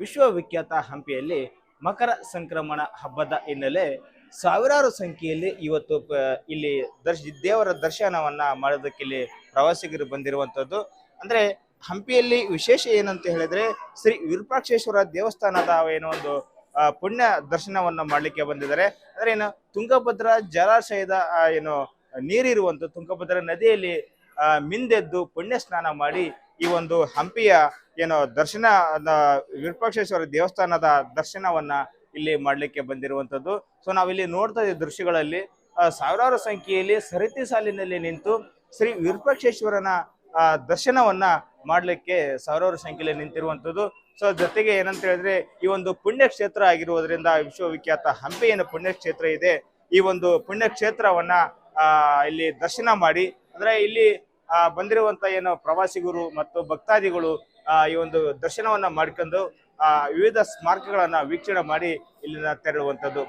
ವಿಶ್ವವಿಖ್ಯಾತ ಹಂಪಿಯಲ್ಲಿ ಮಕರ ಸಂಕ್ರಮಣ ಹಬ್ಬದ ಹಿನ್ನೆಲೆ ಸಾವಿರಾರು ಸಂಖ್ಯೆಯಲ್ಲಿ ಇವತ್ತು ಇಲ್ಲಿ ದರ್ಶ, ದೇವರ ದರ್ಶನವನ್ನ ಮಾಡೋದಕ್ಕೆ ಇಲ್ಲಿ ಪ್ರವಾಸಿಗರು ಬಂದಿರುವಂಥದ್ದು ಅಂದ್ರೆ ಹಂಪಿಯಲ್ಲಿ ವಿಶೇಷ ಏನಂತ ಹೇಳಿದ್ರೆ ಶ್ರೀ ವಿರೂಪಾಕ್ಷೇಶ್ವರ ದೇವಸ್ಥಾನದ ಏನೋ ಒಂದು ಪುಣ್ಯ ದರ್ಶನವನ್ನ ಮಾಡಲಿಕ್ಕೆ ಬಂದಿದ್ದಾರೆ. ಅಂದ್ರೆ ಏನು ತುಂಗಭದ್ರಾ ಜಲಾಶಯದ ಏನು ನೀರಿರುವಂತ ತುಂಗಭದ್ರಾ ನದಿಯಲ್ಲಿ ಮಿಂದೆದ್ದು ಪುಣ್ಯ ಸ್ನಾನ ಮಾಡಿ ಈ ಒಂದು ಹಂಪಿಯ ಏನು ದರ್ಶನ ವಿರೂಪಾಕ್ಷೇಶ್ವರ ದೇವಸ್ಥಾನದ ದರ್ಶನವನ್ನ ಇಲ್ಲಿ ಮಾಡಲಿಕ್ಕೆ ಬಂದಿರುವಂಥದ್ದು. ಸೊ ನಾವಿಲ್ಲಿ ನೋಡ್ತಾ ಇದ್ದ ದೃಶ್ಯಗಳಲ್ಲಿ ಸಾವಿರಾರು ಸಂಖ್ಯೆಯಲ್ಲಿ ಸರತಿ ಸಾಲಿನಲ್ಲಿ ನಿಂತು ಶ್ರೀ ವಿರೂಪಾಕ್ಷೇಶ್ವರನ ದರ್ಶನವನ್ನ ಮಾಡಲಿಕ್ಕೆ ಸಾವಿರಾರು ಸಂಖ್ಯೆಯಲ್ಲಿ ನಿಂತಿರುವಂಥದ್ದು. ಸೊ ಜೊತೆಗೆ ಏನಂತ ಹೇಳಿದ್ರೆ, ಈ ಒಂದು ಪುಣ್ಯಕ್ಷೇತ್ರ ಆಗಿರುವುದರಿಂದ ವಿಶ್ವವಿಖ್ಯಾತ ಹಂಪಿ ಏನು ಪುಣ್ಯಕ್ಷೇತ್ರ ಇದೆ. ಈ ಒಂದು ಪುಣ್ಯಕ್ಷೇತ್ರವನ್ನ ಇಲ್ಲಿ ದರ್ಶನ ಮಾಡಿ, ಅಂದ್ರೆ ಇಲ್ಲಿ ಬಂದಿರುವಂತ ಏನು ಪ್ರವಾಸಿಗರು ಮತ್ತು ಭಕ್ತಾದಿಗಳು ಈ ಒಂದು ದರ್ಶನವನ್ನ ಮಾಡ್ಕೊಂಡು ವಿವಿಧ ಸ್ಮಾರಕಗಳನ್ನ ವೀಕ್ಷಣೆ ಮಾಡಿ ಇಲ್ಲಿನ ತೆರಳುವಂತದ್ದು